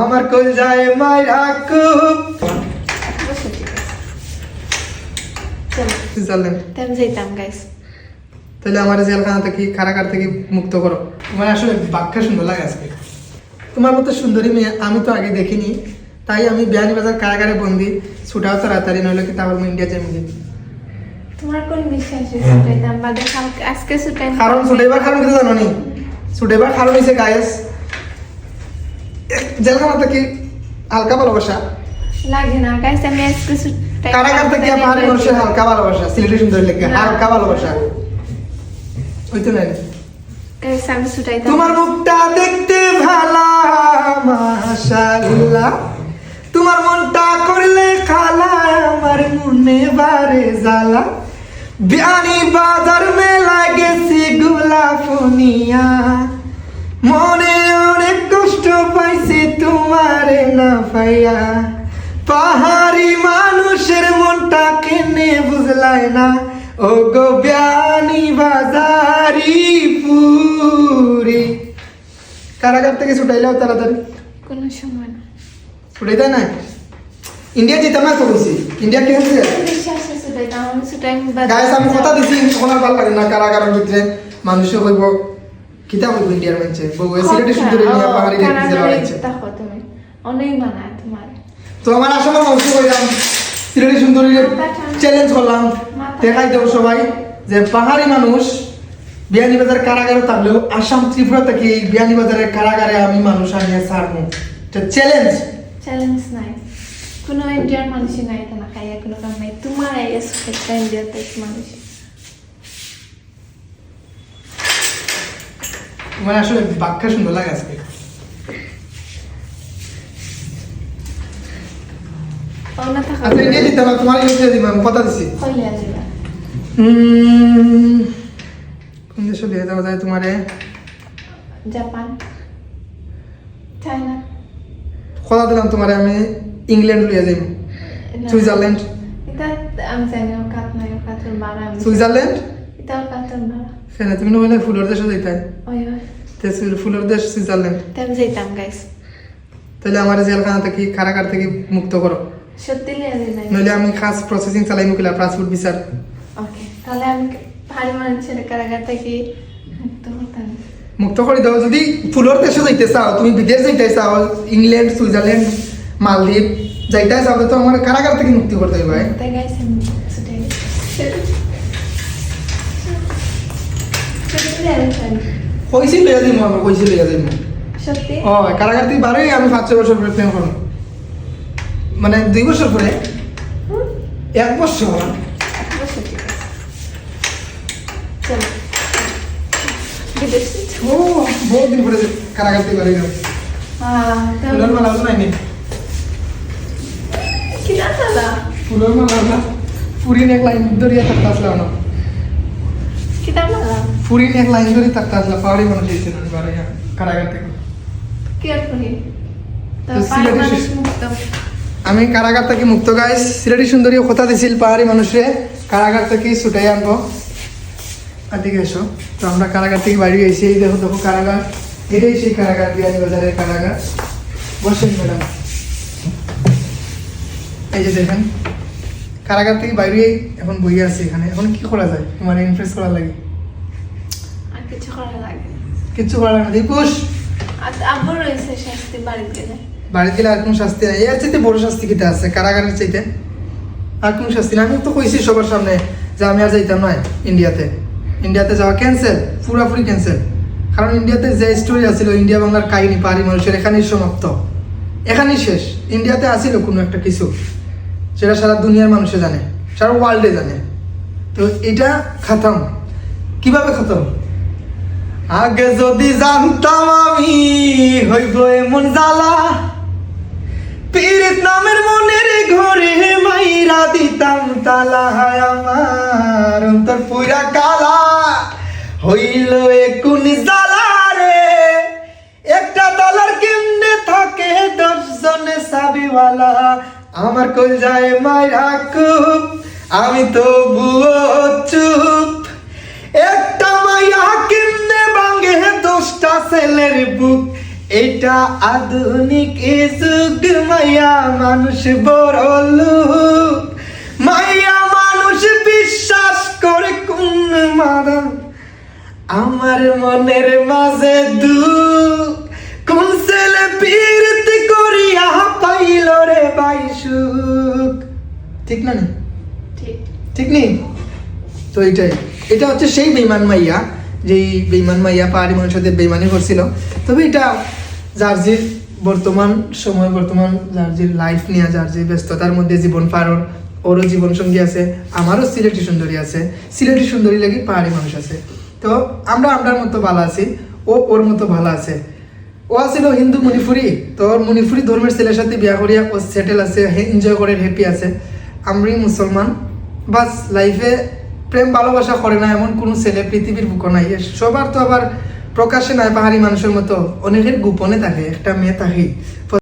আমার কল যায় মাইরা খুব। যেতাম গাইস তাহলে আমার জেলখানা থেকে কারাগার থেকে মুক্ত করো। তোমার আসলে বাক্য সুন্দর লাগে আজকে। তোমার মতো সুন্দরী মেয়ে আমি তো আগে দেখিনি। তাই আমি বিয়ানীবাজার কারাগারে বন্দি। ছুটাও তো রাতারি নইলে কি তারপর ইন্ডিয়া যাই তোমার কোন বিশ্বাস আজকে ছুটাই কারণ ছুটাইবার কারণ কিছু জানো নি? ছুটাইবার কারণ হয়েছে গায়েস জেলখানা থেকে হালকা ভালোবাসা? লাগে না গাইস আমি আজকে কারাগার থেকে পাহাড়ি মানুষের হালকা ভালোবাসা সুন্দরী লেগে হালকা ভালোবাসা। ওই তো নাই। তোমার মুখটা দেখতে ভালা মাশাআল্লাহ। তোমার মনটা করলে খালা আমার মনে বারে জ্বালা। বিয়ানি বাজার মেলায় গেছি গোলাপনিয়া মনে না পাইয়া পাহাড়ি মানুষের মনটা কেনে বুঝলাই না। ও গো বিয়ানি বাজারি পুরি। কারাগার থেকে ছুটাইলেও তাড়াতাড়ি। কোনো সময় না। ছুটাই দেয় না? ইন্ডিয়া যেতাম না তো বলছি। ইন্ডিয়া কে হচ্ছে? গাইস আমি কথা দিছি শোনার ভালো লাগে না। কারাগারের ভিতরে মানুষে হইব কিতা হইব ইন্ডিয়ার মানছে বউ সিলেটি সুন্দরী নিয়ে পাহাড়ি রেখে বাড়াইছে দেখো তুমি অনেক তোমার। তো আমার আসলে কইলাম সিলেটি সুন্দরী চ্যালেঞ্জ করলাম। দেখাই দেবো সবাই যে পাহাড়ি মানুষ বিয়ানীবাজার কারাগারে থাকলেও আসাম ত্রিপুরা থেকে এই বিয়ানীবাজারের কারাগারে আমি মানুষ আনিয়ে ছাড়বো এটা চ্যালেঞ্জ চ্যালেঞ্জ নাই। কোনো ইন্ডিয়ার মানুষই নাই তো না খাইয়া কোনো কাম নাই। তোমার এই একটা ইন্ডিয়াতে মানুষ মানে আসলে বাক্য সুন্দর লাগে আজকে। থাকা। আচ্ছা দিতে হবে তোমার কথা দিছি। কোন দেশে যায় তোমারে? জাপান। চায়না। কথা দিলাম তোমারে আমি ইংল্যান্ড লিয়ে যাইব। সুইজারল্যান্ড। আমি জানি কাত নাই কাতের বাড়া সুইজারল্যান্ড? কাতের তুমি নহলে ফুলের দেশে যাইতাই। ওই ওই। তে ফুলের দেশ সুইজারল্যান্ড। তাই আমি গাইস তাহলে আমার জেলখানা থেকে কারাগার থেকে মুক্ত করো। সত্যি লিয়ে যাই নইলে আমি খাস প্রসেসিং চালাই মুখিলা পাসপোর্ট বিচার। ওকে তাহলে আমি পাহাড়ি মানুষের কারাগার থেকে মুক্ত করতাম মুক্ত করে দাও যদি ফুলের দেশে যাইতে চাও তুমি বিদেশ যাইতে চাও ইংল্যান্ড সুইজারল্যান্ড মালদ্বীপ যাইতে চাও তো আমার কারাগার থেকে মুক্তি করতে হবে ভাই। কইছি লইয়া দিম আমি। কইছি লইয়া দিম সত্যি? ও কারাগার থেকে বারোই আমি পাঁচ ছয় বছর পরে প্রেম করব মানে দুই বছর পরে? এক বছর? ও বহুত দিন পরে কারাগার থেকে বাড়ি গেল ফুলের মালা তো নাইনি কি জানা ফুলের মালা না? এক লাইন ধরিয়া থাকতে আসলাম না জানা এক লাইন ধরে থাকতে আসলাম পাহাড়ি মানুষ এসেছে কারাগার থেকে। কি আর করি? সিলেটে আমি কারাগার থেকে মুক্ত গাইস সিলেটি সুন্দরী কথা দিছিল পাহাড়ি মানুষরে। কারাগার থেকে ছুটাই আনব। আর দিকে এসো। তো আমরা কারাগার থেকে বাড়ি গেছি এই দেখো দেখো কারাগার। এটাই সেই কারাগার বিয়ানি বাজারের কারাগার। বসেন ম্যাডাম এই যে দেখেন কারাগার থেকে বাইরে এখন বই আছে এখানে। এখন কি করা যায়? তোমার ইমপ্রেস করার লাগে? কিছু করা লাগে কিচ্ছু করার লাগে দীপুষ আব্বু রয়েছে শাস্তি বাড়িতে। বাড়িতে গেলে আর কোনো শাস্তি নাই। এর চাইতে বড় শাস্তি কিতে আছে? কারাগারের চাইতে? আর কোনো শাস্তি নাই? আমি তো কইছি সবার সামনে যে আমি আর যাইতাম নয় ইন্ডিয়াতে। ইন্ডিয়াতে যাওয়া ক্যান্সেল পুরোপুরি ক্যান্সেল কারণ ইন্ডিয়াতে যে স্টোরি আছিল, ইন্ডিয়া বাংলার কাহিনী, পাহাড়ি মানুষের, এখানেই সমাপ্ত। এখানেই শেষ। ইন্ডিয়াতে আসিল কোনো একটা কিছু সেটা সারা দুনিয়ার মানুষে জানে, সারা ওয়ার্ল্ডে জানে। তো এটা খাতাম। কীভাবে খাতাম? আগে যদি জানতাম আমি, হইব এমন জ্বালা পীরিত নামের মনের ঘরে মাইরা দিতাম তালা আমার, অন্তর পুরা কালা হইল একুন জ্বালা রে একটা ডলার কেমনে থাকে দশ জনে সাবিওয়ালা। আমার কই যায় মাইরা খুব আমি তো বুয়ো চুপ। একটা মাইয়া কেমনে ভাঙে দশটা ছেলের বুক। এটা আধুনিক যুগ মায়া মানুষ বড় লোক। মনের মাঝে দুঃখ। কোন ছেলে পীড়িত করিয়া পাইল রে বাই সুখ? ঠিক না নি? ঠিক। ঠিক নেই তো এইটাই। এটা হচ্ছে সেই বেইমান মাইয়া যেই বেইমান মাইয়া পাহাড়ি মানুষের সাথে বেইমানি করছিল। তবে এটা জার্জির বর্তমান সময় বর্তমান জার্জির লাইফ নিয়ে জার্জির ব্যস্ততার মধ্যে জীবন পারর ওরও জীবন সঙ্গী আছে আমারও সিলেটি সুন্দরী আছে। সিলেটি সুন্দরী লাগি পাহাড়ি মানুষ আছে। তো আমরা আমরার মতো ভালো আছি, ও ওর মতো ভালো আছে। ও আছিল হিন্দু মণিপুরি, তো ওর মণিপুরি ধর্মের ছেলের সাথে বিয়া করিয়া ও সেটেল আছে এনজয় করে হ্যাপি আছে। আমি মুসলমান। বাস লাইফে প্রেম ভালোবাসা করে না এমন কোনো ছেলে পৃথিবীর বুকো নাই। সবার তো আবার প্রকাশ্যে নাই পাহাড়ি মানুষের মতো। অনেকের গোপনে থাকে, একটা মেয়ে থাকি